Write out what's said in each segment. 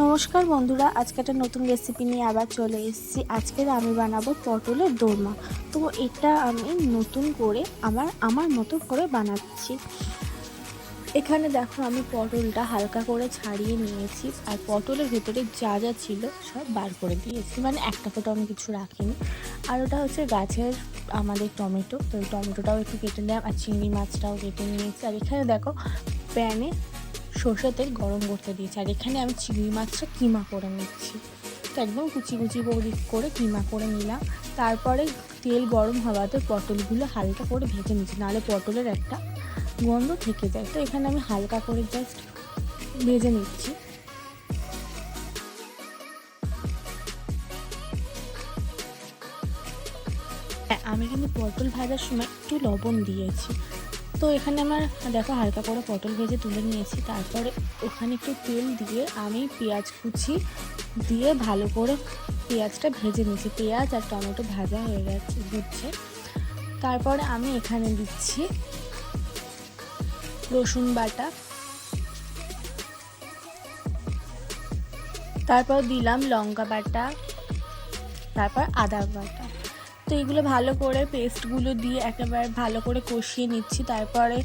নমস্কার বন্ধুরা, আজকে একটা নতুন রেসিপি নিয়ে আবার চলে এসেছি। আজকের আমি বানাবো পটলের দোরমা। তো এটা আমি নতুন করে আমার আমার মতো করে বানাচ্ছি। এখানে দেখো আমি পটলটা হালকা করে ছাড়িয়ে নিয়েছি আর পটলের ভেতরে যা যা ছিল সব বার করে দিয়েছি। মানে একটা ফোটো আমি কিছু রাখিনি। আর ওটা হচ্ছে গাছের আমাদের টমেটো। তো টমেটোটাও একটু কেটে নিলাম আর চিংড়ি মাছটাও কেটে নিয়েছি। আর এখানে দেখো প্যানে সর্ষে তেল গরম করতে দিয়েছি। আর এখানে আমি চিংড়ি মাছটা কিমা করে নিচ্ছি। তো একদম কুচি কুচি করে কিমা করে নিলাম। তারপরে তেল গরম হওয়াতে পটলগুলো হালকা করে ভেজে নিচ্ছি। নাহলে পটলের একটা গন্ধ থেকে যায়। তো এখানে আমি হালকা করে জাস্ট ভেজে নিচ্ছি। হ্যাঁ, আমি কিন্তু পটল ভাজার সময় একটু লবণ দিয়েছি। তো এখানে আমার, দেখো হালকা করে পটল ভেজে তুলে নিয়েছি। তারপরে ওখানে একটু তেল দিয়ে আমি পেঁয়াজ কুচি দিয়ে ভালো করে পেঁয়াজটা ভেজে নিয়েছি। পেঁয়াজ আর টমেটো ভাজা হয়ে গেছে দিচ্ছে তারপরে আমি এখানে দিচ্ছি রসুন বাটা। তারপর দিলাম লঙ্কা বাটা। তারপর আদা বাটা। তো এগুলো ভালো করে পেস্টগুলো দিয়ে একেবারে ভালো করে কষিয়ে নিচ্ছি। তারপরে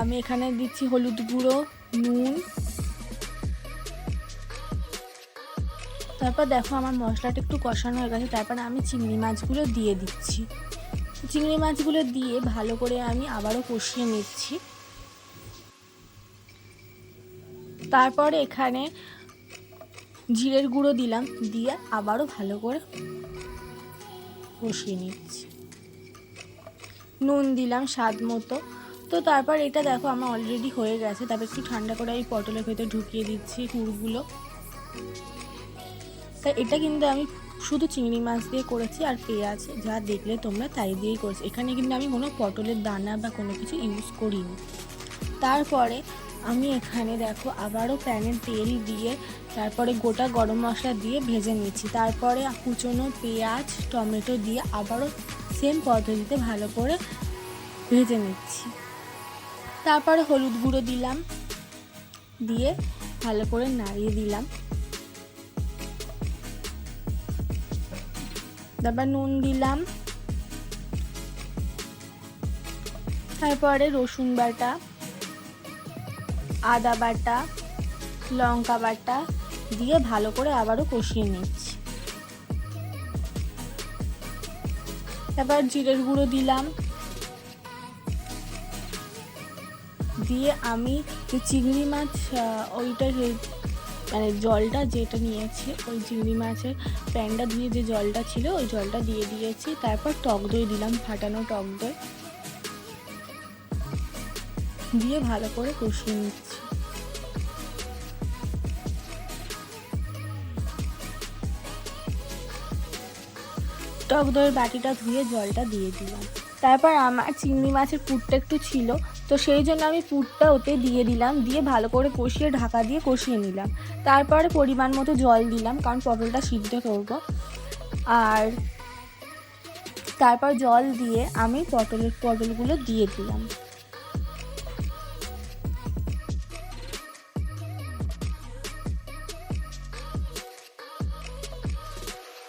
আমি এখানে দিচ্ছি হলুদ গুঁড়ো, নুন। তারপর দেখো আমার মশলাটা একটু কষানো হয়ে গেছে। তারপরে আমি চিংড়ি মাছগুলো দিয়ে দিচ্ছি। চিংড়ি মাছগুলো দিয়ে ভালো করে আমি আবারও কষিয়ে নিচ্ছি। তারপরে এখানে জিরের গুঁড়ো দিলাম। দিয়ে আবারও ভালো করে কষিয়ে নিচ্ছি। নুন দিলাম স্বাদ মতো। তো তারপর এটা দেখো আমার অলরেডি হয়ে গেছে। তারপর একটু ঠান্ডা করে আমি পটলের ভেতরে ঢুকিয়ে দিচ্ছি কুড়গুলো তা এটা কিন্তু আমি শুধু চিংড়ি মাছ দিয়ে করেছি আর পেঁয়াজ, যা দেখলে তোমরা তাই দিয়েই করেছি। এখানে কিন্তু আমি কোনো পটলের দানা বা কোনো কিছু ইউজ করিনি। তারপরে আমি এখানে দেখো আবারও প্যানে তেল দিয়ে, তারপরে গোটা গরম মশলা দিয়ে ভেজে নিচ্ছি। তারপরে কুচনো পেঁয়াজ, টমেটো দিয়ে আবারও সেম পদ্ধতিতে ভালো করে ভেজে নিচ্ছি। তারপরে হলুদ গুঁড়ো দিলাম, দিয়ে ভালো করে নাড়িয়ে দিলাম। তারপর নুন দিলাম। তারপরে রসুন বাটা। আদা বাটা, লঙ্কা বাটা দিয়ে ভালো করে আবারও কষিয়ে নিচ্ছি। তারপর জিরের গুঁড়ো দিলাম। দিয়ে আমি চিংড়ি মাছ ওইটা মানে জলটা যেটা নিয়েছি, ওই চিংড়ি মাছের প্যানটা ধুয়ে যে জলটা ছিল, ওই জলটা দিয়ে দিয়েছি। তারপর টক দই দিলাম, ফাটানো টক দই। দিয়ে ভালো করে কষিয়ে নিচ্ছি। টক দইয়ের বাটিটা ধুয়ে জলটা দিয়ে দিলাম। তারপর আমার চিংড়ি মাছের পুরটা একটু ছিল, তো সেই জন্য আমি পুরটা ওতে দিয়ে দিলাম, দিয়ে ভালো করে কষিয়ে ঢাকা দিয়ে কষিয়ে নিলাম। তারপরে পরিমাণ মতো জল দিলাম, কারণ পটলটা সিদ্ধ করব। আর তারপর জল দিয়ে আমি পটলের, পটলগুলো দিয়ে দিলাম।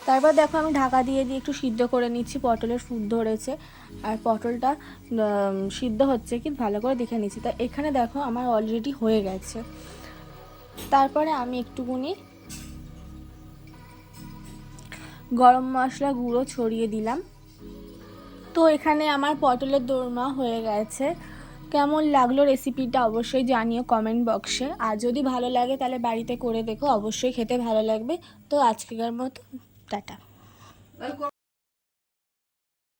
তারপর দেখো আমি ঢাকা দিয়ে দিয়ে একটু সিদ্ধ করে নিচ্ছি, পটলের ফুট ধরেছে। আর পটলটা সিদ্ধ হচ্ছে কি, ভালো করে দেখে নিচ্ছি। তা এখানে দেখো আমার অলরেডি হয়ে গেছে। তারপরে আমি একটুকুনি গরম মশলা গুঁড়ো ছড়িয়ে দিলাম। তো এখানে আমার পটলের দোরমা হয়ে গেছে। কেমন লাগল রেসিপিটা অবশ্যই জানিও কমেন্ট বক্সে আর যদি ভালো লাগে তাহলে বাড়িতে করে দেখো, অবশ্যই খেতে ভালো লাগবে। তো আজকের মতো টাটা।